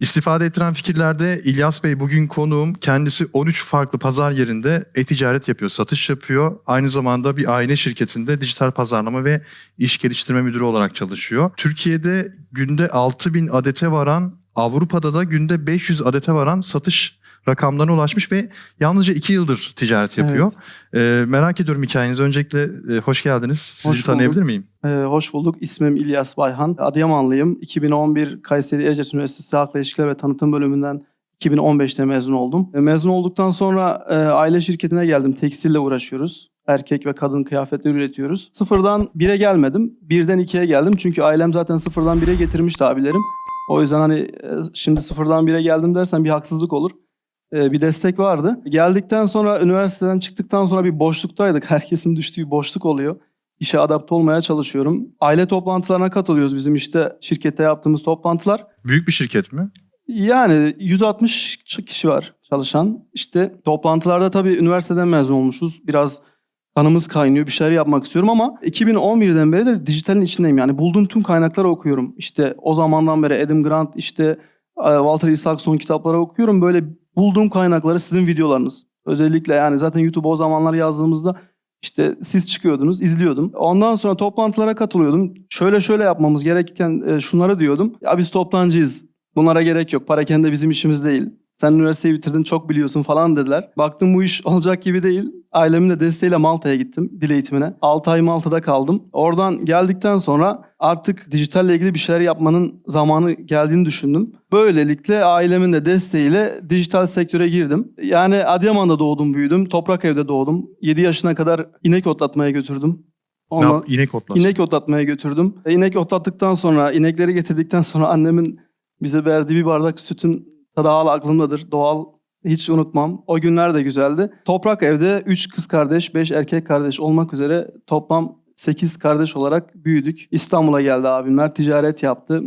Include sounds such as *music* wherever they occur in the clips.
İstifade ettiren fikirlerde İlyas Bey bugün konuğum. Kendisi 13 farklı pazar yerinde e-ticaret yapıyor, satış yapıyor. Aynı zamanda bir aile şirketinde dijital pazarlama ve iş geliştirme müdürü olarak çalışıyor. Türkiye'de günde 6000 adete varan, Avrupa'da da günde 500 adete varan satış rakamlarına ulaşmış ve yalnızca 2 yıldır ticaret yapıyor. Ee, merak ediyorum hikayenizi. Öncelikle e, hoş geldiniz. Sizi Hoş tanıyabilir bulduk. miyim? Ee, hoş bulduk. İsmim İlyas Bayhan. Adıyamanlıyım. 2011 Kayseri Erciyes Üniversitesi Halkla İlişkiler ve Tanıtım bölümünden 2015'te mezun oldum. E, Mezun olduktan sonra e, aile şirketine geldim. Tekstille uğraşıyoruz. Erkek ve kadın kıyafetleri üretiyoruz. Sıfırdan 1'e gelmedim. Birden 2'ye geldim. Çünkü ailem zaten sıfırdan 1'e getirmişti abilerim. O yüzden hani e, şimdi sıfırdan 1'e geldim dersen bir haksızlık olur. E, bir destek vardı. Geldikten sonra üniversiteden çıktıktan sonra bir boşluktaydık. *laughs* Herkesin düştüğü bir boşluk oluyor. İşe adapte olmaya çalışıyorum. Aile toplantılarına katılıyoruz bizim işte şirkette yaptığımız toplantılar. Büyük bir şirket mi? Yani 160 kişi var çalışan. İşte toplantılarda tabii üniversiteden mezun olmuşuz. Biraz kanımız kaynıyor. Bir şeyler yapmak istiyorum ama 2011'den beri de dijitalin içindeyim. Yani bulduğum tüm kaynakları okuyorum. İşte o zamandan beri Adam Grant, işte e, Walter Isaacson kitapları okuyorum. Böyle bulduğum kaynakları sizin videolarınız. Özellikle yani zaten YouTube'a o zamanlar yazdığımızda işte siz çıkıyordunuz, izliyordum. Ondan sonra toplantılara katılıyordum. Şöyle şöyle yapmamız gerekirken e, şunları diyordum. Ya biz toptancıyız. Bunlara gerek yok. Para kendi bizim işimiz değil. Sen üniversiteyi bitirdin çok biliyorsun falan dediler. Baktım bu iş olacak gibi değil. Ailemin de desteğiyle Malta'ya gittim dil eğitimine. 6 ay Malta'da kaldım. Oradan geldikten sonra artık dijitalle ilgili bir şeyler yapmanın zamanı geldiğini düşündüm. Böylelikle ailemin de desteğiyle dijital sektöre girdim. Yani Adıyaman'da doğdum büyüdüm. Toprak evde doğdum. 7 yaşına kadar inek otlatmaya götürdüm. Ne Ondan, yap- İnek otlatsın. İnek otlatmaya götürdüm. E, İnek otlattıktan sonra, inekleri getirdikten sonra annemin bize verdiği bir bardak sütün tadı hala aklımdadır. Doğal, hiç unutmam. O günler de güzeldi. Toprak evde 3 kız kardeş, 5 erkek kardeş olmak üzere toplam 8 kardeş olarak büyüdük. İstanbul'a geldi abimler, ticaret yaptı.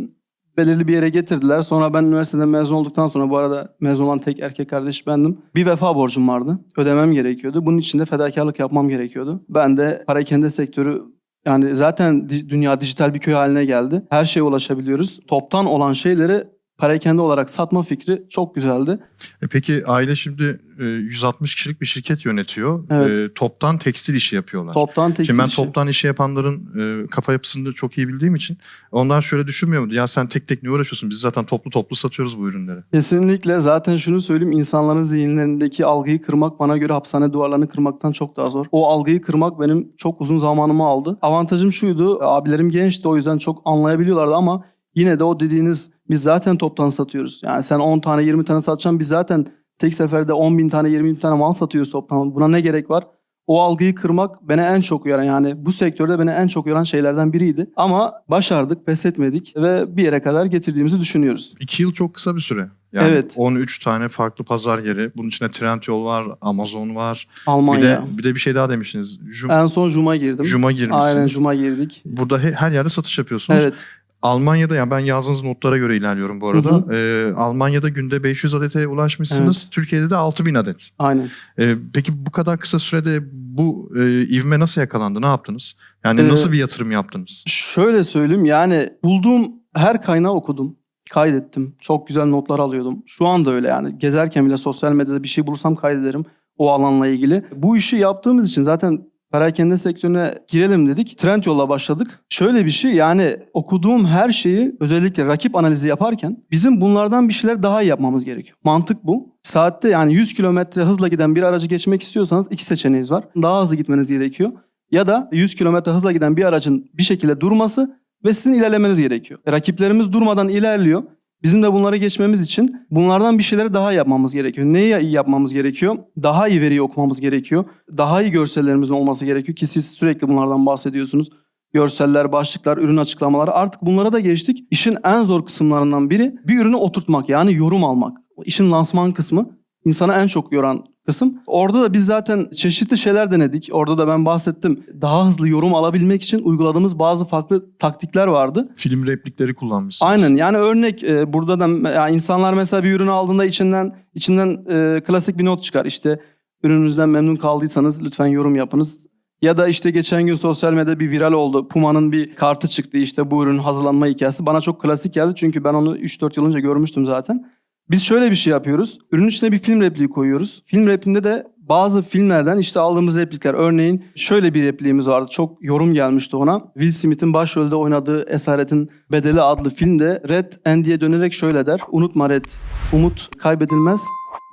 Belirli bir yere getirdiler. Sonra ben üniversiteden mezun olduktan sonra bu arada mezun olan tek erkek kardeş bendim. Bir vefa borcum vardı. Ödemem gerekiyordu. Bunun için de fedakarlık yapmam gerekiyordu. Ben de parakende sektörü yani zaten dünya dijital bir köy haline geldi. Her şeye ulaşabiliyoruz. Toptan olan şeyleri parakende olarak satma fikri çok güzeldi. E peki aile şimdi e, 160 kişilik bir şirket yönetiyor. Evet. E, toptan tekstil işi yapıyorlar. Toptan tekstil Şimdi ben işi. toptan işi yapanların e, kafa yapısını da çok iyi bildiğim için onlar şöyle düşünmüyor mu? Ya sen tek tek ne uğraşıyorsun? Biz zaten toplu toplu satıyoruz bu ürünleri. Kesinlikle zaten şunu söyleyeyim insanların zihinlerindeki algıyı kırmak bana göre hapishane duvarlarını kırmaktan çok daha zor. O algıyı kırmak benim çok uzun zamanımı aldı. Avantajım şuydu abilerim gençti o yüzden çok anlayabiliyorlardı ama yine de o dediğiniz biz zaten toptan satıyoruz. Yani sen 10 tane 20 tane satacaksın biz zaten tek seferde 10 bin tane 20 bin tane mal satıyoruz toptan. Buna ne gerek var? O algıyı kırmak beni en çok yoran yani bu sektörde beni en çok yoran şeylerden biriydi. Ama başardık, pes etmedik ve bir yere kadar getirdiğimizi düşünüyoruz. İki yıl çok kısa bir süre. Yani Evet. 13 tane farklı pazar yeri. Bunun içinde Trendyol var, Amazon var. Bir Almanya. de, bir de bir şey daha demiştiniz. Jum, En son Juma girdim. Juma girmişsiniz. Aynen Juma girdik. Burada he- her yerde satış yapıyorsunuz. Evet. Almanya'da yani ben yazdığınız notlara göre ilerliyorum bu arada. Hı Ee, Almanya'da günde 500 adete ulaşmışsınız. Türkiye'de de 6000 adet. Aynen. Ee, peki bu kadar kısa sürede bu e, ivme nasıl yakalandı? Ne yaptınız? Yani Ee, nasıl bir yatırım yaptınız? Şöyle söyleyeyim yani bulduğum her kaynağı okudum. Kaydettim. Çok güzel notlar alıyordum. Şu anda öyle yani. Gezerken bile sosyal medyada bir şey bulursam kaydederim o alanla ilgili. Bu işi yaptığımız için zaten perakende sektörüne girelim dedik. Trendyol'la başladık. Şöyle bir şey yani okuduğum her şeyi özellikle rakip analizi yaparken bizim bunlardan bir şeyler daha iyi yapmamız gerekiyor. Mantık bu. Saatte yani 100 kilometre hızla giden bir aracı geçmek istiyorsanız iki seçeneğiniz var. Daha hızlı gitmeniz gerekiyor. Ya da 100 kilometre hızla giden bir aracın bir şekilde durması ve sizin ilerlemeniz gerekiyor. Rakiplerimiz durmadan ilerliyor. Bizim de bunları geçmemiz için bunlardan bir şeyleri daha yapmamız gerekiyor. Neyi iyi yapmamız gerekiyor? Daha iyi veriyi okumamız gerekiyor. Daha iyi görsellerimizin olması gerekiyor ki siz sürekli bunlardan bahsediyorsunuz. Görseller, başlıklar, ürün açıklamaları artık bunlara da geçtik. İşin en zor kısımlarından biri bir ürünü oturtmak yani yorum almak. İşin lansman kısmı insana en çok yoran kısım. Orada da biz zaten çeşitli şeyler denedik. Orada da ben bahsettim. Daha hızlı yorum alabilmek için uyguladığımız bazı farklı taktikler vardı. Film replikleri kullanmışsınız. Aynen yani örnek e, burada da yani insanlar mesela bir ürünü aldığında içinden içinden e, klasik bir not çıkar. İşte ürününüzden memnun kaldıysanız lütfen yorum yapınız. Ya da işte geçen gün sosyal medyada bir viral oldu. Puma'nın bir kartı çıktı işte bu ürünün hazırlanma hikayesi. Bana çok klasik geldi çünkü ben onu 3-4 yıl önce görmüştüm zaten. Biz şöyle bir şey yapıyoruz. Ürünün içine bir film repliği koyuyoruz. Film repliğinde de bazı filmlerden işte aldığımız replikler. Örneğin şöyle bir repliğimiz vardı. Çok yorum gelmişti ona. Will Smith'in başrolde oynadığı Esaretin Bedeli adlı filmde Red Andy'ye dönerek şöyle der. Unutma Red, umut kaybedilmez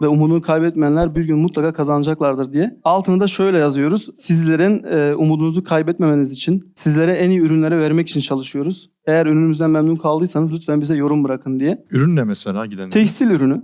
ve umudunu kaybetmeyenler bir gün mutlaka kazanacaklardır diye. Altını da şöyle yazıyoruz. Sizlerin e, umudunuzu kaybetmemeniz için, sizlere en iyi ürünleri vermek için çalışıyoruz. Eğer ürünümüzden memnun kaldıysanız lütfen bize yorum bırakın diye. Ürün ne mesela giden? Tekstil ürünü,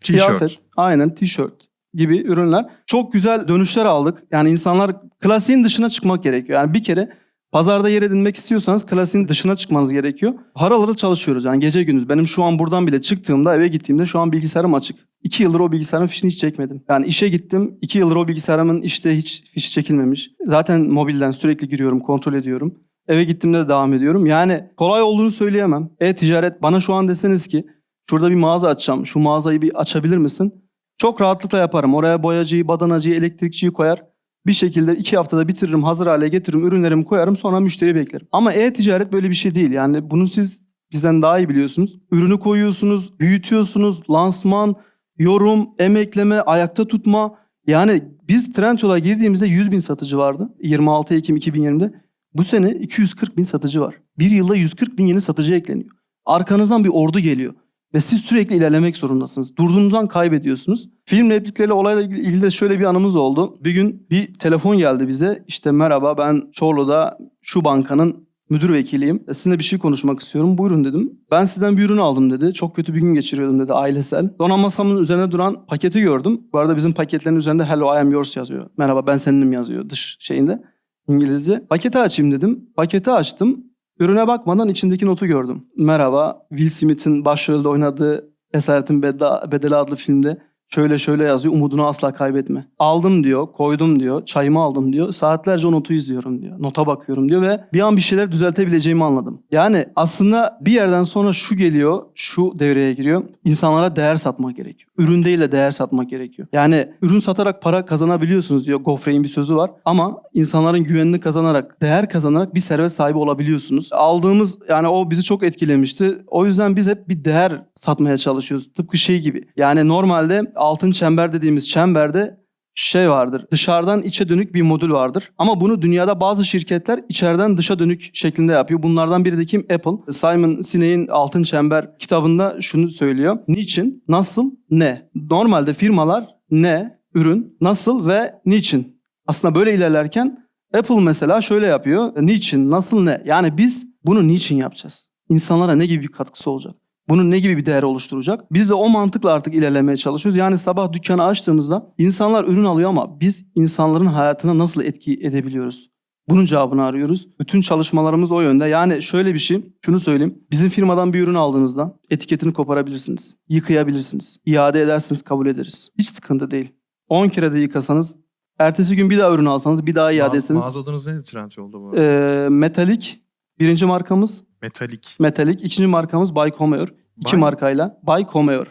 T-shirt. kıyafet, aynen tişört gibi ürünler. Çok güzel dönüşler aldık. Yani insanlar klasiğin dışına çıkmak gerekiyor. Yani bir kere pazarda yer edinmek istiyorsanız klasiğin dışına çıkmanız gerekiyor. Harıl harıl çalışıyoruz yani gece gündüz. Benim şu an buradan bile çıktığımda eve gittiğimde şu an bilgisayarım açık. İki yıldır o bilgisayarın fişini hiç çekmedim. Yani işe gittim. iki yıldır o bilgisayarımın işte hiç fişi çekilmemiş. Zaten mobilden sürekli giriyorum, kontrol ediyorum. Eve gittiğimde de devam ediyorum. Yani kolay olduğunu söyleyemem. E-ticaret bana şu an deseniz ki şurada bir mağaza açacağım. Şu mağazayı bir açabilir misin? Çok rahatlıkla yaparım. Oraya boyacıyı, badanacıyı, elektrikçiyi koyar. Bir şekilde iki haftada bitiririm, hazır hale getiririm, ürünlerimi koyarım sonra müşteri beklerim. Ama e-ticaret böyle bir şey değil. Yani bunu siz bizden daha iyi biliyorsunuz. Ürünü koyuyorsunuz, büyütüyorsunuz, lansman, yorum, emekleme, ayakta tutma. Yani biz Trendyol'a girdiğimizde 100 bin satıcı vardı. 26 Ekim 2020'de. Bu sene 240 bin satıcı var. Bir yılda 140 bin yeni satıcı ekleniyor. Arkanızdan bir ordu geliyor. Ve siz sürekli ilerlemek zorundasınız. Durduğunuzdan kaybediyorsunuz. Film replikleriyle olayla ilgili de şöyle bir anımız oldu. Bir gün bir telefon geldi bize. İşte merhaba ben Çorlu'da şu bankanın müdür vekiliyim. Sizinle bir şey konuşmak istiyorum. Buyurun dedim. Ben sizden bir ürün aldım dedi. Çok kötü bir gün geçiriyordum dedi ailesel. Sonra masamın üzerine duran paketi gördüm. Bu arada bizim paketlerin üzerinde Hello I am yours yazıyor. Merhaba ben seninim yazıyor dış şeyinde. İngilizce. Paketi açayım dedim. Paketi açtım. Ürüne bakmadan içindeki notu gördüm. Merhaba, Will Smith'in başrolde oynadığı Esaretin Bedeli adlı filmde şöyle şöyle yazıyor. Umudunu asla kaybetme. Aldım diyor, koydum diyor, çayımı aldım diyor. Saatlerce o notu izliyorum diyor. Nota bakıyorum diyor ve bir an bir şeyler düzeltebileceğimi anladım. Yani aslında bir yerden sonra şu geliyor, şu devreye giriyor. İnsanlara değer satmak gerekiyor. Ürün değil de değer satmak gerekiyor. Yani ürün satarak para kazanabiliyorsunuz diyor. Gofrey'in bir sözü var. Ama insanların güvenini kazanarak, değer kazanarak bir servet sahibi olabiliyorsunuz. Aldığımız yani o bizi çok etkilemişti. O yüzden biz hep bir değer satmaya çalışıyoruz. Tıpkı şey gibi. Yani normalde altın çember dediğimiz çemberde şey vardır. Dışarıdan içe dönük bir modül vardır. Ama bunu dünyada bazı şirketler içeriden dışa dönük şeklinde yapıyor. Bunlardan biri de kim? Apple. Simon Sinek'in Altın Çember kitabında şunu söylüyor. Niçin, nasıl, ne? Normalde firmalar ne, ürün, nasıl ve niçin? Aslında böyle ilerlerken Apple mesela şöyle yapıyor. Niçin, nasıl, ne? Yani biz bunu niçin yapacağız? İnsanlara ne gibi bir katkısı olacak? Bunun ne gibi bir değer oluşturacak? Biz de o mantıkla artık ilerlemeye çalışıyoruz. Yani sabah dükkanı açtığımızda insanlar ürün alıyor ama biz insanların hayatına nasıl etki edebiliyoruz? Bunun cevabını arıyoruz. Bütün çalışmalarımız o yönde. Yani şöyle bir şey, şunu söyleyeyim. Bizim firmadan bir ürün aldığınızda etiketini koparabilirsiniz. Yıkayabilirsiniz. iade edersiniz, kabul ederiz. Hiç sıkıntı değil. 10 kere de yıkasanız, ertesi gün bir daha ürün alsanız, bir daha iade Mağaz- etseniz. Mağaza adınız neydi Trendyol'da bu arada? Metalik birinci markamız. Metalik. Metalik. ikinci markamız Bay Comeor. İki Bay- markayla. Bay Comeor.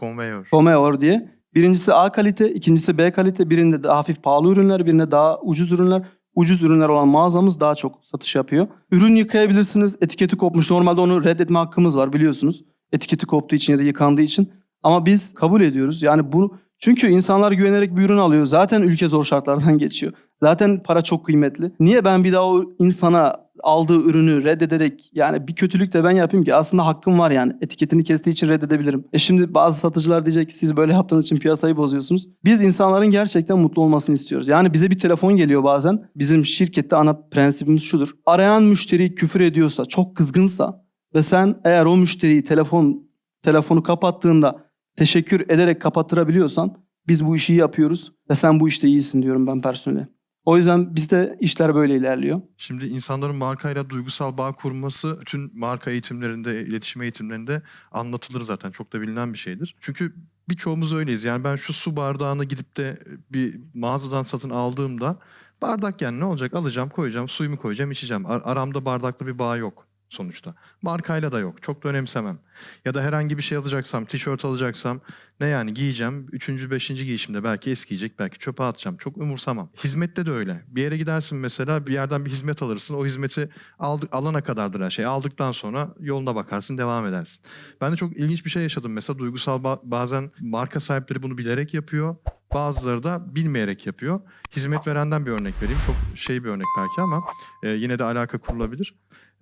Conveyor. Comeor diye. Birincisi A kalite, ikincisi B kalite. Birinde daha hafif pahalı ürünler, birinde daha ucuz ürünler. Ucuz ürünler olan mağazamız daha çok satış yapıyor. Ürün yıkayabilirsiniz. Etiketi kopmuş. Normalde onu reddetme hakkımız var biliyorsunuz. Etiketi koptuğu için ya da yıkandığı için. Ama biz kabul ediyoruz. Yani bunu çünkü insanlar güvenerek bir ürün alıyor. Zaten ülke zor şartlardan geçiyor. Zaten para çok kıymetli. Niye ben bir daha o insana aldığı ürünü reddederek yani bir kötülük de ben yapayım ki aslında hakkım var yani. Etiketini kestiği için reddedebilirim. E şimdi bazı satıcılar diyecek ki siz böyle yaptığınız için piyasayı bozuyorsunuz. Biz insanların gerçekten mutlu olmasını istiyoruz. Yani bize bir telefon geliyor bazen. Bizim şirkette ana prensibimiz şudur. Arayan müşteri küfür ediyorsa, çok kızgınsa ve sen eğer o müşteriyi telefon telefonu kapattığında teşekkür ederek kapattırabiliyorsan biz bu işi yapıyoruz ve sen bu işte iyisin diyorum ben personele. O yüzden bizde işler böyle ilerliyor. Şimdi insanların markayla duygusal bağ kurması bütün marka eğitimlerinde, iletişim eğitimlerinde anlatılır zaten. Çok da bilinen bir şeydir. Çünkü birçoğumuz öyleyiz. Yani ben şu su bardağını gidip de bir mağazadan satın aldığımda bardak yani ne olacak? Alacağım, koyacağım, suyumu koyacağım, içeceğim. Ar- aramda bardaklı bir bağ yok. Sonuçta. Markayla da yok. Çok da önemsemem. Ya da herhangi bir şey alacaksam, tişört alacaksam ne yani giyeceğim. Üçüncü, beşinci giyişimde belki eskiyecek, belki çöpe atacağım. Çok umursamam. Hizmette de öyle. Bir yere gidersin mesela bir yerden bir hizmet alırsın. O hizmeti aldı, alana kadardır her şey. Aldıktan sonra yoluna bakarsın, devam edersin. Ben de çok ilginç bir şey yaşadım. Mesela duygusal ba- bazen marka sahipleri bunu bilerek yapıyor. Bazıları da bilmeyerek yapıyor. Hizmet verenden bir örnek vereyim. Çok şey bir örnek belki ama e, yine de alaka kurulabilir.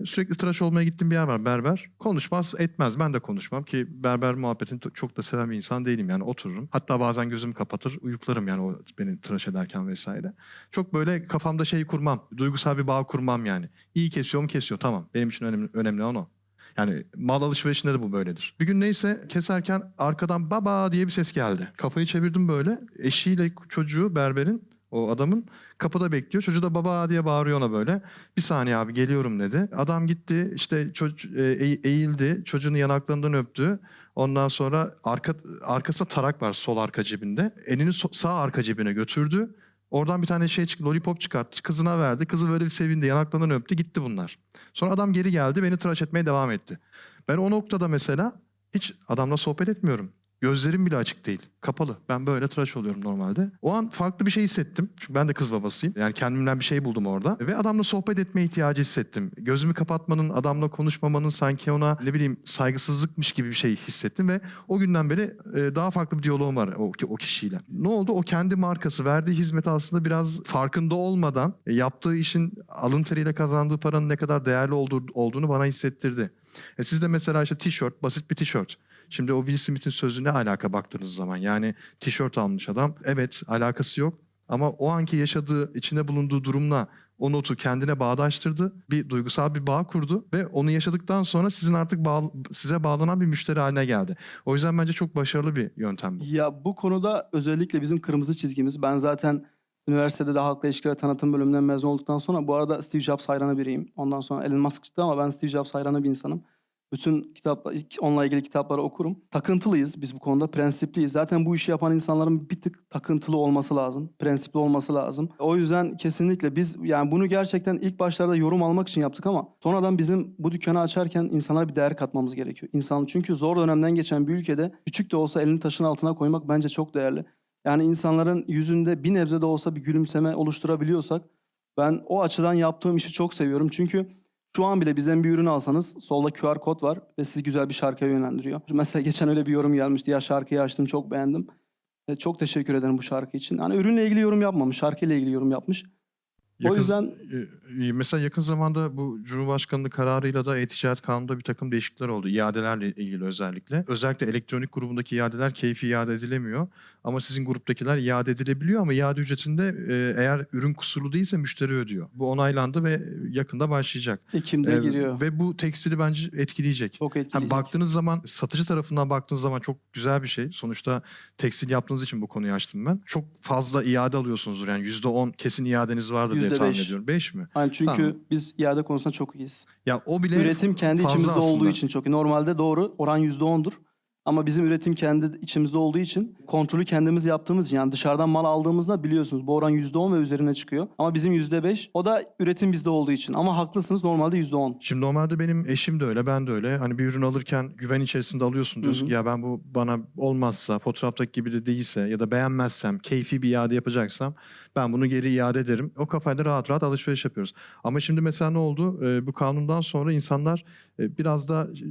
Sürekli tıraş olmaya gittiğim bir yer var berber. Konuşmaz etmez. Ben de konuşmam ki berber muhabbetini çok da seven bir insan değilim. Yani otururum. Hatta bazen gözümü kapatır uyuklarım yani o beni tıraş ederken vesaire. Çok böyle kafamda şey kurmam. Duygusal bir bağ kurmam yani. İyi kesiyor mu kesiyor tamam. Benim için önemli, önemli olan o. Yani mal alışverişinde de bu böyledir. Bir gün neyse keserken arkadan baba diye bir ses geldi. Kafayı çevirdim böyle. Eşiyle çocuğu berberin o adamın kapıda bekliyor. Çocuğu da baba diye bağırıyor ona böyle. Bir saniye abi geliyorum dedi. Adam gitti işte çocuk eğildi. Çocuğun yanaklarından öptü. Ondan sonra arka arkasında tarak var sol arka cebinde. Elini so- sağ arka cebine götürdü. Oradan bir tane şey çıktı, lollipop çıkarttı. Kızına verdi. Kızı böyle bir sevindi. Yanaklarından öptü. Gitti bunlar. Sonra adam geri geldi. Beni tıraş etmeye devam etti. Ben o noktada mesela hiç adamla sohbet etmiyorum. Gözlerim bile açık değil. Kapalı. Ben böyle tıraş oluyorum normalde. O an farklı bir şey hissettim. Çünkü ben de kız babasıyım. Yani kendimden bir şey buldum orada. Ve adamla sohbet etme ihtiyacı hissettim. Gözümü kapatmanın, adamla konuşmamanın sanki ona ne bileyim saygısızlıkmış gibi bir şey hissettim. Ve o günden beri e, daha farklı bir diyaloğum var o, o kişiyle. Ne oldu? O kendi markası verdiği hizmet aslında biraz farkında olmadan e, yaptığı işin alın teriyle kazandığı paranın ne kadar değerli olduğu, olduğunu bana hissettirdi. E siz de mesela işte tişört, basit bir tişört. Şimdi o Will Smith'in sözü ne alaka baktığınız zaman? Yani tişört almış adam. Evet alakası yok. Ama o anki yaşadığı, içinde bulunduğu durumla o notu kendine bağdaştırdı. Bir duygusal bir bağ kurdu ve onu yaşadıktan sonra sizin artık bağ- size bağlanan bir müşteri haline geldi. O yüzden bence çok başarılı bir yöntem bu. Ya bu konuda özellikle bizim kırmızı çizgimiz. Ben zaten üniversitede de halkla ilişkiler tanıtım bölümünden mezun olduktan sonra bu arada Steve Jobs hayranı biriyim. Ondan sonra Elon Musk çıktı ama ben Steve Jobs hayranı bir insanım. Bütün kitap, onunla ilgili kitapları okurum. Takıntılıyız biz bu konuda, prensipliyiz. Zaten bu işi yapan insanların bir tık takıntılı olması lazım, prensipli olması lazım. O yüzden kesinlikle biz yani bunu gerçekten ilk başlarda yorum almak için yaptık ama sonradan bizim bu dükkanı açarken insanlara bir değer katmamız gerekiyor. İnsan çünkü zor dönemden geçen bir ülkede küçük de olsa elini taşın altına koymak bence çok değerli. Yani insanların yüzünde bir nebze de olsa bir gülümseme oluşturabiliyorsak ben o açıdan yaptığım işi çok seviyorum. Çünkü şu an bile bizden bir ürün alsanız solda QR kod var ve sizi güzel bir şarkıya yönlendiriyor. *laughs* Mesela geçen öyle bir yorum gelmişti. Ya şarkıyı açtım çok beğendim. E, çok teşekkür ederim bu şarkı için. Yani ürünle ilgili yorum yapmamış, şarkıyla ilgili yorum yapmış. Yakın- yüzden- e, mesela yakın zamanda bu Cumhurbaşkanlığı kararıyla da e-ticaret kanununda bir takım değişiklikler oldu. İadelerle ilgili özellikle. Özellikle elektronik grubundaki iadeler keyfi iade edilemiyor. Ama sizin gruptakiler iade edilebiliyor ama iade ücretinde e, eğer ürün kusurlu değilse müşteri ödüyor. Bu onaylandı ve yakında başlayacak. Ekim'de E, giriyor. Ve bu tekstili bence etkileyecek. Çok etkileyecek. baktığınız zaman satıcı tarafından baktığınız zaman çok güzel bir şey. Sonuçta tekstil yaptığınız için bu konuyu açtım ben. Çok fazla iade alıyorsunuzdur yani %10 kesin iadeniz vardır diye tahmin beş. ediyorum. 5 mi? Yani çünkü Tamam. biz iade konusunda çok iyiyiz. Ya o bile Üretim kendi içimizde aslında. olduğu için çok iyi. Normalde doğru oran %10'dur. Ama bizim üretim kendi içimizde olduğu için kontrolü kendimiz yaptığımız için yani dışarıdan mal aldığımızda biliyorsunuz bu oran %10 ve üzerine çıkıyor. Ama bizim %5 o da üretim bizde olduğu için. Ama haklısınız normalde %10. Şimdi normalde benim eşim de öyle, ben de öyle. Hani bir ürün alırken güven içerisinde alıyorsun diyorsun Hı hı. ki ya ben bu bana olmazsa, fotoğraftaki gibi de değilse ya da beğenmezsem, keyfi bir iade yapacaksam ben bunu geri iade ederim. O kafayla rahat rahat alışveriş yapıyoruz. Ama şimdi mesela ne oldu? Ee, bu kanundan sonra insanlar biraz da e,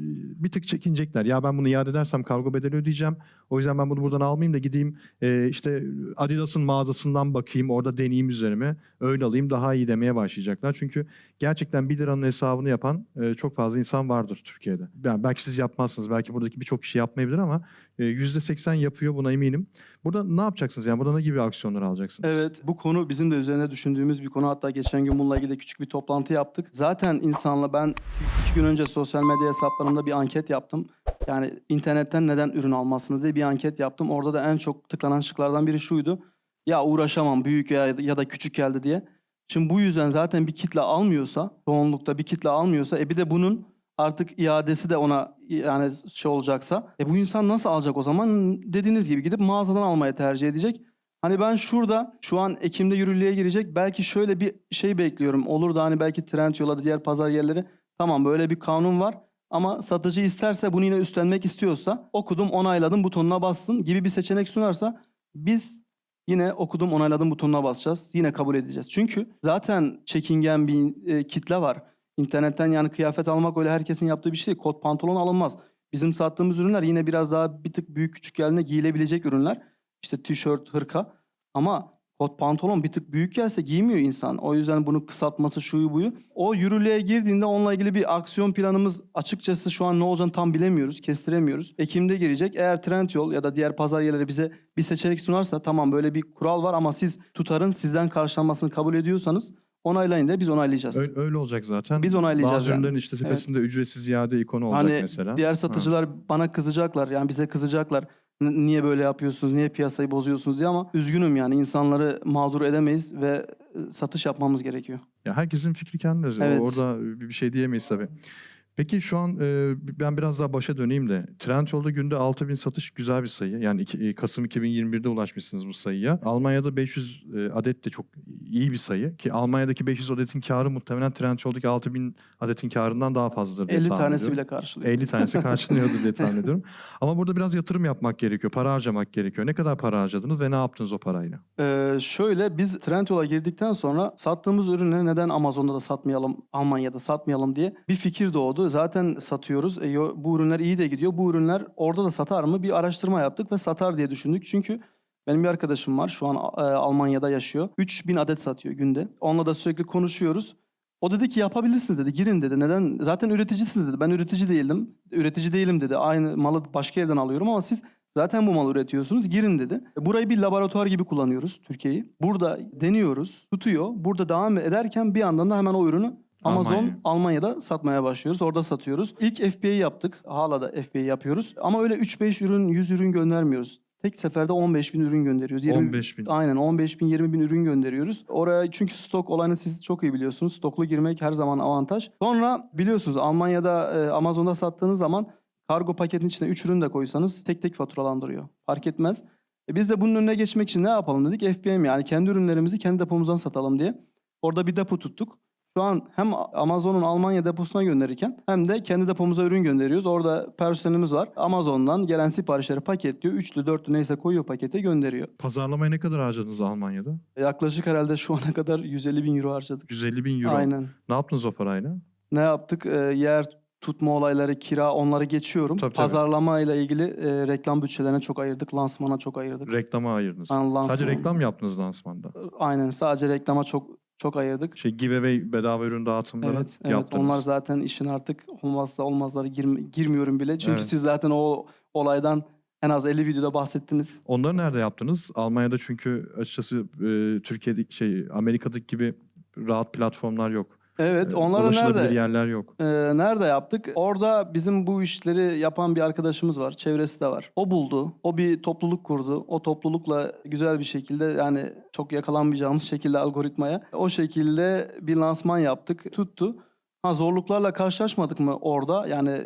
bir tık çekinecekler. Ya ben bunu iade edersem kargo bedeli ödeyeceğim. O yüzden ben bunu buradan almayayım da gideyim e, işte Adidas'ın mağazasından bakayım, orada deneyeyim üzerime. Öyle alayım daha iyi demeye başlayacaklar. Çünkü gerçekten 1 liranın hesabını yapan e, çok fazla insan vardır Türkiye'de. Yani belki siz yapmazsınız, belki buradaki birçok kişi yapmayabilir ama %80 yapıyor buna eminim. Burada ne yapacaksınız? Yani burada ne gibi aksiyonlar alacaksınız? Evet bu konu bizim de üzerine düşündüğümüz bir konu. Hatta geçen gün bununla ilgili küçük bir toplantı yaptık. Zaten insanla ben iki gün önce sosyal medya hesaplarımda bir anket yaptım. Yani internetten neden ürün almazsınız diye bir anket yaptım. Orada da en çok tıklanan şıklardan biri şuydu. Ya uğraşamam büyük ya, ya da küçük geldi diye. Şimdi bu yüzden zaten bir kitle almıyorsa, çoğunlukta bir kitle almıyorsa e bir de bunun artık iadesi de ona yani şey olacaksa e bu insan nasıl alacak o zaman? Dediğiniz gibi gidip mağazadan almaya tercih edecek. Hani ben şurada şu an Ekim'de yürürlüğe girecek belki şöyle bir şey bekliyorum. Olur da hani belki Trendyol'a da diğer pazar yerleri Tamam böyle bir kanun var ama satıcı isterse bunu yine üstlenmek istiyorsa okudum onayladım butonuna bassın gibi bir seçenek sunarsa biz yine okudum onayladım butonuna basacağız. Yine kabul edeceğiz. Çünkü zaten çekingen bir e, kitle var. İnternetten yani kıyafet almak öyle herkesin yaptığı bir şey değil. Kot pantolon alınmaz. Bizim sattığımız ürünler yine biraz daha bir tık büyük küçük geldiğinde giyilebilecek ürünler. İşte tişört, hırka. Ama kot pantolon bir tık büyük gelse giymiyor insan. O yüzden bunu kısaltması şuyu buyu. O yürürlüğe girdiğinde onunla ilgili bir aksiyon planımız açıkçası şu an ne olacağını tam bilemiyoruz, kestiremiyoruz. Ekim'de girecek. Eğer Trendyol ya da diğer pazar yerleri bize bir seçenek sunarsa tamam böyle bir kural var ama siz tutarın sizden karşılanmasını kabul ediyorsanız onaylayın da biz onaylayacağız. Öyle, öyle olacak zaten. Biz onaylayacağız Bazı yani. ürünlerin işte tepesinde ücretsiz iade ikonu olacak Hani mesela. diğer satıcılar bana kızacaklar yani bize kızacaklar. N- Niye böyle yapıyorsunuz? Niye piyasayı bozuyorsunuz diye ama üzgünüm yani insanları mağdur edemeyiz ve e, satış yapmamız gerekiyor. Ya herkesin fikri kendine. Evet. Orada bir şey diyemeyiz tabii. Peki şu an e, ben biraz daha başa döneyim de. Trendyol'da günde 6000 satış güzel bir sayı. Yani iki- Kasım 2021'de ulaşmışsınız bu sayıya. Almanya'da 500 e, adet de çok iyi bir sayı. Ki Almanya'daki 500 adetin karı muhtemelen Trendyol'daki 6000 adetin karından daha fazladır diye 50 tahmin tanesi ediyorum. bile karşılıyor. 50 tanesi *laughs* karşılıyordur diye tahmin ediyorum. Ama burada biraz yatırım yapmak gerekiyor. Para harcamak gerekiyor. Ne kadar para harcadınız ve ne yaptınız o parayla? Ee, şöyle biz Trendyol'a girdikten sonra sattığımız ürünleri neden Amazon'da da satmayalım, Almanya'da satmayalım diye bir fikir doğdu. Zaten satıyoruz. E, bu ürünler iyi de gidiyor. Bu ürünler orada da satar mı? Bir araştırma yaptık ve satar diye düşündük. Çünkü benim bir arkadaşım var. Şu an e, Almanya'da yaşıyor. 3000 adet satıyor günde. Onunla da sürekli konuşuyoruz. O dedi ki yapabilirsiniz dedi. Girin dedi. Neden? Zaten üreticisiniz dedi. Ben üretici değildim. Üretici değilim dedi. Aynı malı başka yerden alıyorum ama siz zaten bu malı üretiyorsunuz. Girin dedi. Burayı bir laboratuvar gibi kullanıyoruz Türkiye'yi. Burada deniyoruz. Tutuyor. Burada devam ederken bir yandan da hemen o ürünü Amazon Almanya. Almanya'da satmaya başlıyoruz. Orada satıyoruz. İlk FBA yaptık. Hala da FBA yapıyoruz. Ama öyle 3-5 ürün, 100 ürün göndermiyoruz. Tek seferde 15 bin ürün gönderiyoruz. 20 15 bin. Aynen 15 bin 20 bin ürün gönderiyoruz. Oraya çünkü stok olayını siz çok iyi biliyorsunuz. Stoklu girmek her zaman avantaj. Sonra biliyorsunuz Almanya'da e, Amazon'da sattığınız zaman kargo paketin içine 3 ürün de koysanız tek tek faturalandırıyor. Fark etmez. E, biz de bunun önüne geçmek için ne yapalım dedik? FBM yani kendi ürünlerimizi kendi depomuzdan satalım diye. Orada bir depo tuttuk. Şu an hem Amazon'un Almanya deposuna gönderirken hem de kendi depomuza ürün gönderiyoruz. Orada personelimiz var. Amazon'dan gelen siparişleri paketliyor. Üçlü dörtlü neyse koyuyor pakete gönderiyor. Pazarlamaya ne kadar harcadınız Almanya'da? Yaklaşık herhalde şu ana kadar 150 bin euro harcadık. 150 bin euro. Aynen. Ne yaptınız o parayla? Ne yaptık? Ee, yer tutma olayları, kira onları geçiyorum. Tabii, tabii. Pazarlama ile ilgili e, reklam bütçelerine çok ayırdık. Lansmana çok ayırdık. Reklama ayırdınız. Aynen, lansman. Sadece reklam yaptınız lansmanda? Aynen sadece reklama çok çok ayırdık. Şey giveaway bedava ürün dağıtımları Evet, evet. yaptınız. Onlar zaten işin artık olmazsa olmazları girm- girmiyorum bile. Çünkü Evet. siz zaten o olaydan en az 50 videoda bahsettiniz. Onları nerede yaptınız? Almanya'da çünkü açıkçası e, Türkiye'de şey Amerika'daki gibi rahat platformlar yok. Evet, E, onları ulaşılabilir nerede? yerler yok. Ee, nerede yaptık? Orada bizim bu işleri yapan bir arkadaşımız var. Çevresi de var. O buldu. O bir topluluk kurdu. O toplulukla güzel bir şekilde yani çok yakalanmayacağımız şekilde algoritmaya o şekilde bir lansman yaptık. Tuttu. Ha zorluklarla karşılaşmadık mı orada? Yani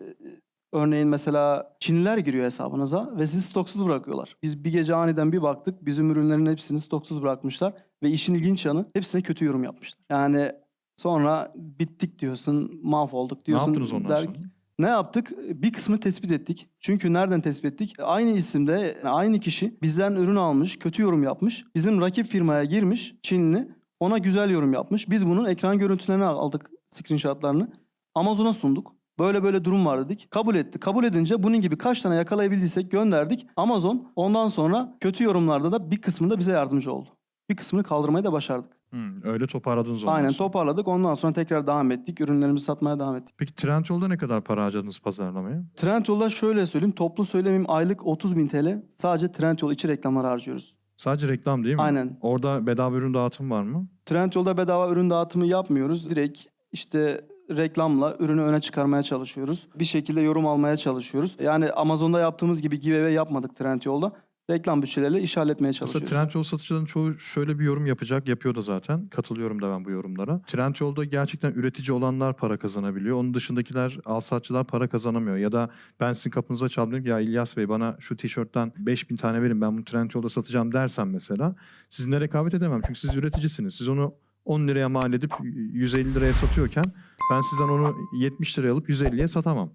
örneğin mesela Çinliler giriyor hesabınıza ve sizi stoksuz bırakıyorlar. Biz bir gece aniden bir baktık. Bizim ürünlerin hepsini stoksuz bırakmışlar ve işin ilginç yanı hepsine kötü yorum yapmışlar. Yani Sonra bittik diyorsun, mahvolduk Ne diyorsun. yaptınız ondan der- sonra? Ne yaptık? Bir kısmını tespit ettik. Çünkü nereden tespit ettik? Aynı isimde aynı kişi bizden ürün almış, kötü yorum yapmış. Bizim rakip firmaya girmiş, Çinli. Ona güzel yorum yapmış. Biz bunun ekran görüntülerini aldık, screenshotlarını. Amazon'a sunduk. Böyle böyle durum var dedik. Kabul etti. Kabul edince bunun gibi kaç tane yakalayabildiysek gönderdik. Amazon ondan sonra kötü yorumlarda da bir kısmında bize yardımcı oldu. Bir kısmını kaldırmayı da başardık. Hmm, öyle toparladınız ondan Aynen sonra. toparladık. Ondan sonra tekrar devam ettik. Ürünlerimizi satmaya devam ettik. Peki Trendyol'da ne kadar para harcadınız pazarlamaya? Trendyol'da şöyle söyleyeyim. Toplu söylemeyeyim aylık 30 bin TL. Sadece Trendyol içi reklamlara harcıyoruz. Sadece reklam değil mi? Aynen. Orada bedava ürün dağıtım var mı? Trendyol'da bedava ürün dağıtımı yapmıyoruz. Direkt işte reklamla ürünü öne çıkarmaya çalışıyoruz. Bir şekilde yorum almaya çalışıyoruz. Yani Amazon'da yaptığımız gibi giveaway yapmadık Trendyol'da. Reklam bütçeleriyle iş halletmeye çalışıyoruz. Trendyol satıcıların çoğu şöyle bir yorum yapacak, yapıyor da zaten. Katılıyorum da ben bu yorumlara. Trendyol'da gerçekten üretici olanlar para kazanabiliyor. Onun dışındakiler, alsatçılar para kazanamıyor. Ya da ben sizin kapınıza çaldım ya İlyas Bey bana şu tişörtten 5000 tane verin ben bunu Trendyol'da satacağım dersen mesela sizinle rekabet edemem. Çünkü siz üreticisiniz. Siz onu 10 liraya mal edip 150 liraya satıyorken ben sizden onu 70 liraya alıp 150'ye satamam.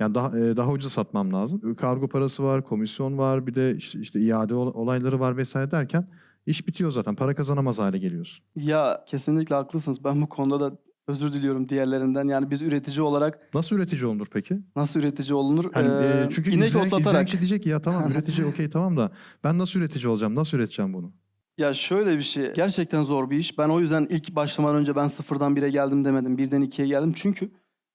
Yani daha e, daha ucuza satmam lazım. Kargo parası var, komisyon var, bir de işte, işte iade ol- olayları var vesaire derken iş bitiyor zaten. Para kazanamaz hale geliyorsun. Ya kesinlikle haklısınız. Ben bu konuda da özür diliyorum diğerlerinden. Yani biz üretici olarak Nasıl üretici olunur peki? nasıl üretici olunur? Ee, e, çünkü inek izleyen, izleyen otlatarak. kişi diyecek ya tamam *laughs* üretici okey tamam da ben nasıl üretici olacağım? Nasıl üreteceğim bunu? Ya şöyle bir şey. Gerçekten zor bir iş. Ben o yüzden ilk başlamadan önce ben sıfırdan bire geldim demedim. Birden ikiye geldim. Çünkü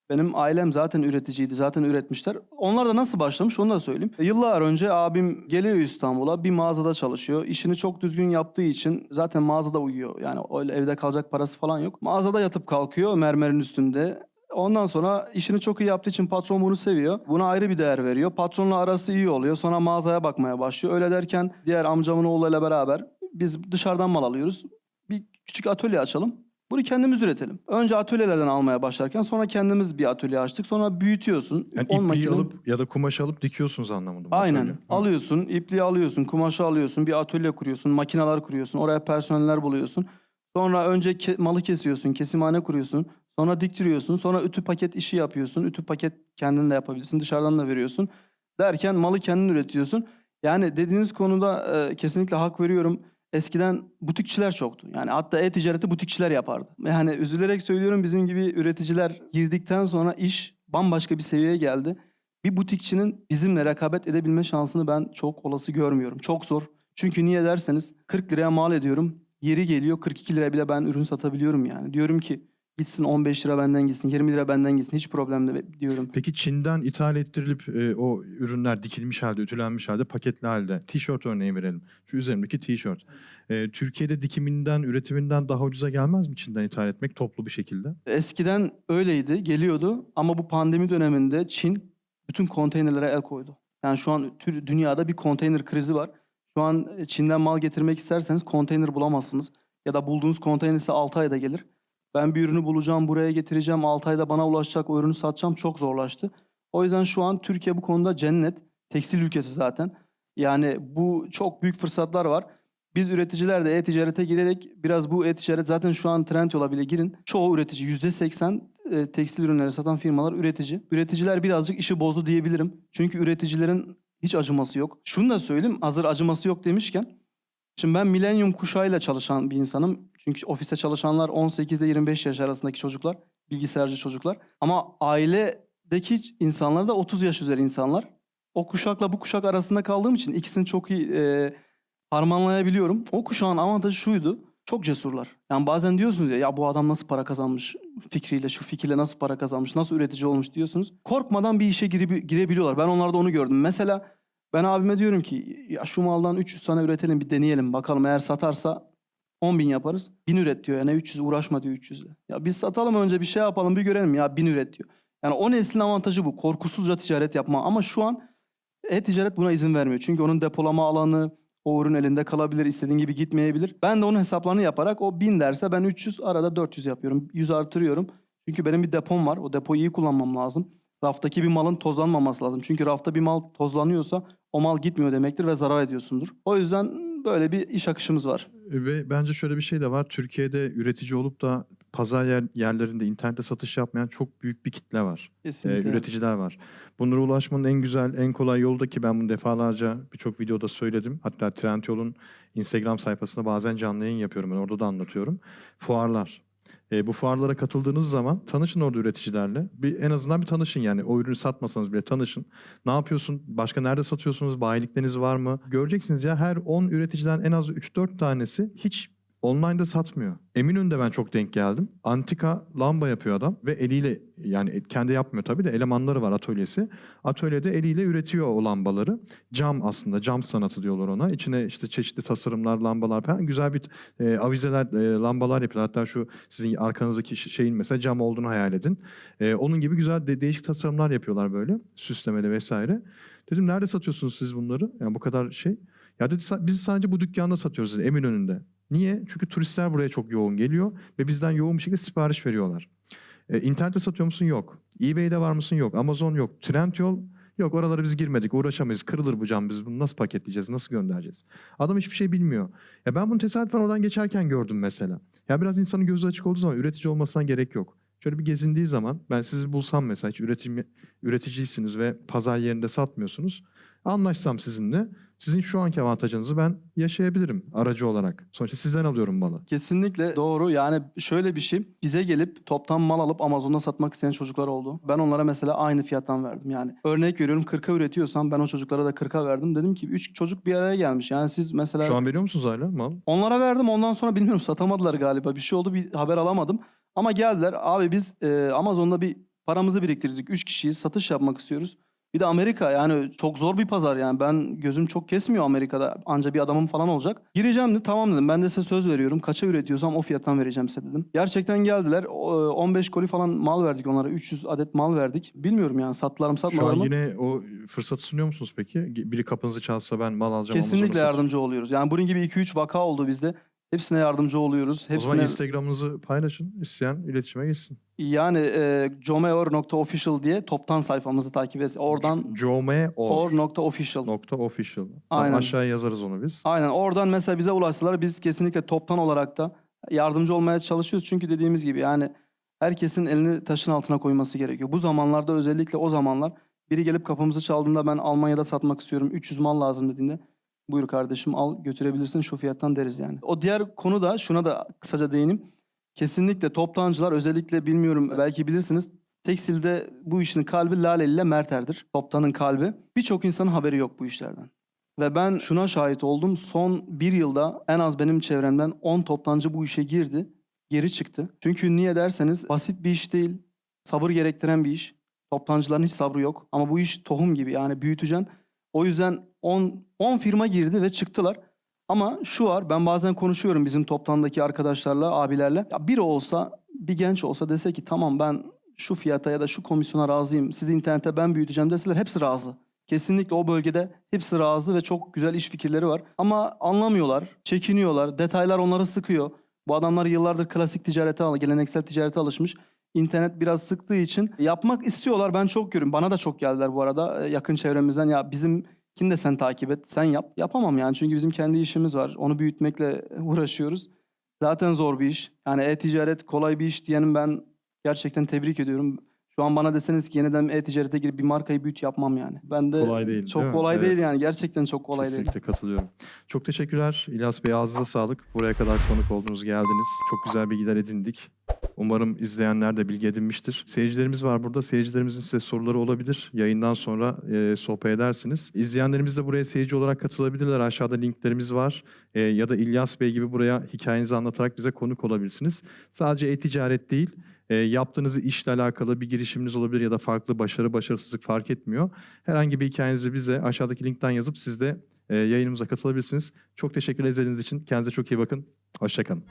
benim ailem zaten üreticiydi. Zaten üretmişler. Onlar da nasıl başlamış onu da söyleyeyim. E, Yıllar önce abim geliyor İstanbul'a. Bir mağazada çalışıyor. İşini çok düzgün yaptığı için zaten mağazada uyuyor. Yani öyle evde kalacak parası falan yok. Mağazada yatıp kalkıyor mermerin üstünde. Ondan sonra işini çok iyi yaptığı için patron bunu seviyor. Buna ayrı bir değer veriyor. Patronla arası iyi oluyor. Sonra mağazaya bakmaya başlıyor. Öyle derken diğer amcamın oğluyla beraber biz dışarıdan mal alıyoruz. Bir küçük atölye açalım. Bunu kendimiz üretelim. Önce atölyelerden almaya başlarken sonra kendimiz bir atölye açtık. Sonra büyütüyorsun. Yani ipliği makine- alıp ya da kumaş alıp dikiyorsunuz anlamında. Aynen. atölye. Alıyorsun, ipliği alıyorsun, kumaşı alıyorsun, bir atölye kuruyorsun, makineler kuruyorsun, oraya personeller buluyorsun. Sonra önce ke- malı kesiyorsun, kesimhane kuruyorsun. Sonra diktiriyorsun. Sonra ütü paket işi yapıyorsun. Ütü paket kendin de yapabilirsin. Dışarıdan da veriyorsun. Derken malı kendin üretiyorsun. Yani dediğiniz konuda e, kesinlikle hak veriyorum. Eskiden butikçiler çoktu. Yani hatta e-ticareti butikçiler yapardı. Yani üzülerek söylüyorum bizim gibi üreticiler girdikten sonra iş bambaşka bir seviyeye geldi. Bir butikçinin bizimle rekabet edebilme şansını ben çok olası görmüyorum. Çok zor. Çünkü niye derseniz 40 liraya mal ediyorum. Yeri geliyor 42 liraya bile ben ürün satabiliyorum yani. Diyorum ki gitsin 15 lira benden gitsin, 20 lira benden gitsin. Hiç problem değil diyorum. Peki Çin'den ithal ettirilip e, o ürünler dikilmiş halde, ütülenmiş halde, paketli halde. Tişört örneği verelim. Şu üzerimdeki tişört. E, Türkiye'de dikiminden, üretiminden daha ucuza gelmez mi Çin'den ithal etmek toplu bir şekilde? Eskiden öyleydi, geliyordu ama bu pandemi döneminde Çin bütün konteynerlere el koydu. Yani şu an tür- dünyada bir konteyner krizi var. Şu an Çin'den mal getirmek isterseniz konteyner bulamazsınız. Ya da bulduğunuz konteyner ise 6 ayda gelir. Ben bir ürünü bulacağım, buraya getireceğim, 6 ayda bana ulaşacak, o ürünü satacağım çok zorlaştı. O yüzden şu an Türkiye bu konuda cennet. Tekstil ülkesi zaten. Yani bu çok büyük fırsatlar var. Biz üreticiler de e-ticarete girerek biraz bu e-ticaret zaten şu an Trendyol'a bile girin. Çoğu üretici %80 e, tekstil ürünleri satan firmalar üretici. Üreticiler birazcık işi bozdu diyebilirim. Çünkü üreticilerin hiç acıması yok. Şunu da söyleyeyim hazır acıması yok demişken. Şimdi ben milenyum kuşağıyla çalışan bir insanım. Çünkü ofiste çalışanlar 18 ile 25 yaş arasındaki çocuklar. Bilgisayarcı çocuklar. Ama ailedeki insanlar da 30 yaş üzeri insanlar. O kuşakla bu kuşak arasında kaldığım için ikisini çok iyi e, harmanlayabiliyorum. O kuşağın avantajı şuydu. Çok cesurlar. Yani bazen diyorsunuz ya ya bu adam nasıl para kazanmış fikriyle, şu fikirle nasıl para kazanmış, nasıl üretici olmuş diyorsunuz. Korkmadan bir işe girip, girebiliyorlar. Ben onlarda onu gördüm. Mesela ben abime diyorum ki ya şu maldan 300 tane üretelim bir deneyelim bakalım eğer satarsa 10 bin yaparız. 1000 üret diyor yani 300 uğraşma diyor 300 ile. Ya biz satalım önce bir şey yapalım bir görelim ya 1000 üret diyor. Yani o neslin avantajı bu. Korkusuzca ticaret yapma ama şu an e-ticaret buna izin vermiyor. Çünkü onun depolama alanı, o ürün elinde kalabilir, istediğin gibi gitmeyebilir. Ben de onun hesaplarını yaparak o 1000 derse ben 300 arada 400 yapıyorum. 100 artırıyorum. Çünkü benim bir depom var. O depoyu iyi kullanmam lazım. Raftaki bir malın tozlanmaması lazım. Çünkü rafta bir mal tozlanıyorsa o mal gitmiyor demektir ve zarar ediyorsundur. O yüzden böyle bir iş akışımız var. Ve bence şöyle bir şey de var. Türkiye'de üretici olup da pazar yer, yerlerinde internette satış yapmayan çok büyük bir kitle var. Ee, Kesinlikle. üreticiler var. Bunlara ulaşmanın en güzel, en kolay yolu da ki ben bunu defalarca birçok videoda söyledim. Hatta Trendyol'un Instagram sayfasında bazen canlı yayın yapıyorum. Ben orada da anlatıyorum. Fuarlar. Ee, bu fuarlara katıldığınız zaman tanışın orada üreticilerle. Bir, en azından bir tanışın yani. O ürünü satmasanız bile tanışın. Ne yapıyorsun? Başka nerede satıyorsunuz? Bayilikleriniz var mı? Göreceksiniz ya her 10 üreticiden en az 3-4 tanesi hiç online'da satmıyor. Eminönü'nde ben çok denk geldim. Antika lamba yapıyor adam ve eliyle yani kendi yapmıyor tabii de elemanları var atölyesi. Atölyede eliyle üretiyor o lambaları. Cam aslında cam sanatı diyorlar ona. İçine işte çeşitli tasarımlar, lambalar falan güzel bir e, avizeler, e, lambalar yapıyorlar. Hatta şu sizin arkanızdaki şeyin mesela cam olduğunu hayal edin. E, onun gibi güzel de, değişik tasarımlar yapıyorlar böyle süslemeli vesaire. Dedim nerede satıyorsunuz siz bunları? Yani bu kadar şey. Ya dedi "Sa- biz sadece bu dükkanda satıyoruz dedi Eminönü'nde. Niye? Çünkü turistler buraya çok yoğun geliyor ve bizden yoğun bir şekilde sipariş veriyorlar. E, internette satıyor musun? Yok. eBay'de var mısın? Yok. Amazon yok. Trendyol Yok oralara biz girmedik uğraşamayız kırılır bu cam biz bunu nasıl paketleyeceğiz nasıl göndereceğiz. Adam hiçbir şey bilmiyor. Ya ben bunu tesadüfen oradan geçerken gördüm mesela. Ya biraz insanın gözü açık olduğu zaman üretici olmasına gerek yok. Şöyle bir gezindiği zaman ben sizi bulsam mesela hiç üretim, üreticiysiniz ve pazar yerinde satmıyorsunuz. Anlaşsam sizinle sizin şu anki avantajınızı ben yaşayabilirim aracı olarak. Sonuçta sizden alıyorum malı. Kesinlikle doğru. Yani şöyle bir şey. Bize gelip toptan mal alıp Amazon'da satmak isteyen çocuklar oldu. Ben onlara mesela aynı fiyattan verdim. Yani örnek veriyorum 40'a üretiyorsam ben o çocuklara da 40'a verdim. Dedim ki 3 çocuk bir araya gelmiş. Yani siz mesela Şu an veriyor musunuz hala mal? onlara verdim. Ondan sonra bilmiyorum satamadılar galiba. Bir şey oldu bir haber alamadım. Ama geldiler. Abi biz e, Amazon'da bir paramızı biriktirdik. 3 kişiyiz. Satış yapmak istiyoruz. Bir de Amerika yani çok zor bir pazar yani. Ben gözüm çok kesmiyor Amerika'da. Anca bir adamım falan olacak. Gireceğim de tamam dedim. Ben de size söz veriyorum. Kaça üretiyorsam o fiyattan vereceğim size dedim. Gerçekten geldiler. O, e, 15 koli falan mal verdik onlara. 300 adet mal verdik. Bilmiyorum yani sattılar mı Şu satmadılar an mı? yine o fırsatı sunuyor musunuz peki? Biri kapınızı çalsa ben mal alacağım. Kesinlikle satacağım. yardımcı oluyoruz. Yani bunun gibi 2-3 vaka oldu bizde. Hepsine yardımcı oluyoruz. O zaman Hepsine Instagram'ınızı paylaşın. isteyen iletişime geçsin. yani e, jomeor.official diye toptan sayfamızı takip et. Oradan or.official. Nokta official. Aynen. Aşağıya yazarız onu biz. Aynen oradan mesela bize ulaşsalar biz kesinlikle toptan olarak da yardımcı olmaya çalışıyoruz. Çünkü dediğimiz gibi yani herkesin elini taşın altına koyması gerekiyor. Bu zamanlarda özellikle o zamanlar biri gelip kapımızı çaldığında ben Almanya'da satmak istiyorum 300 mal lazım dediğinde buyur kardeşim al götürebilirsin şu fiyattan deriz yani. O diğer konu da şuna da kısaca değineyim. Kesinlikle toptancılar özellikle bilmiyorum belki bilirsiniz tekstilde bu işin kalbi Lale ile Merter'dir. Toptanın kalbi. Birçok insanın haberi yok bu işlerden. Ve ben şuna şahit oldum. Son bir yılda en az benim çevremden 10 toptancı bu işe girdi. Geri çıktı. Çünkü niye derseniz basit bir iş değil. Sabır gerektiren bir iş. Toptancıların hiç sabrı yok. Ama bu iş tohum gibi yani büyüteceksin. O yüzden 10, 10 firma girdi ve çıktılar. Ama şu var ben bazen konuşuyorum bizim toptandaki arkadaşlarla, abilerle. Ya biri olsa, bir genç olsa dese ki tamam ben şu fiyata ya da şu komisyona razıyım. Sizi internete ben büyüteceğim deseler hepsi razı. Kesinlikle o bölgede hepsi razı ve çok güzel iş fikirleri var. Ama anlamıyorlar, çekiniyorlar, detaylar onları sıkıyor. Bu adamlar yıllardır klasik ticarete, geleneksel ticarete alışmış. İnternet biraz sıktığı için yapmak istiyorlar. Ben çok görüyorum. Bana da çok geldiler bu arada e, yakın çevremizden. Ya bizim kim de sen takip et, sen yap. Yapamam yani çünkü bizim kendi işimiz var. Onu büyütmekle *laughs* uğraşıyoruz. Zaten zor bir iş. Yani e-ticaret kolay bir iş diyenin ben gerçekten tebrik ediyorum. Şu an bana deseniz ki yeniden e-ticarete girip bir markayı büyüt yapmam yani. Ben de Kolay değil, Çok değil mi? kolay Evet. değil yani. Gerçekten çok kolay değil. Kesinlikle katılıyorum. Çok teşekkürler İlyas Bey. Ağzınıza sağlık. Buraya kadar konuk oldunuz, geldiniz. Çok güzel bilgiler edindik. Umarım izleyenler de bilgi edinmiştir. Seyircilerimiz var burada. Seyircilerimizin size soruları olabilir. Yayından sonra e, sohbet edersiniz. İzleyenlerimiz de buraya seyirci olarak katılabilirler. Aşağıda linklerimiz var. E, ya da İlyas Bey gibi buraya hikayenizi anlatarak bize konuk olabilirsiniz. Sadece e-ticaret değil, e, yaptığınız işle alakalı bir girişiminiz olabilir ya da farklı başarı, başarısızlık fark etmiyor. Herhangi bir hikayenizi bize aşağıdaki linkten yazıp siz de e, yayınımıza katılabilirsiniz. Çok teşekkür izlediğiniz için. Kendinize çok iyi bakın. Hoşçakalın.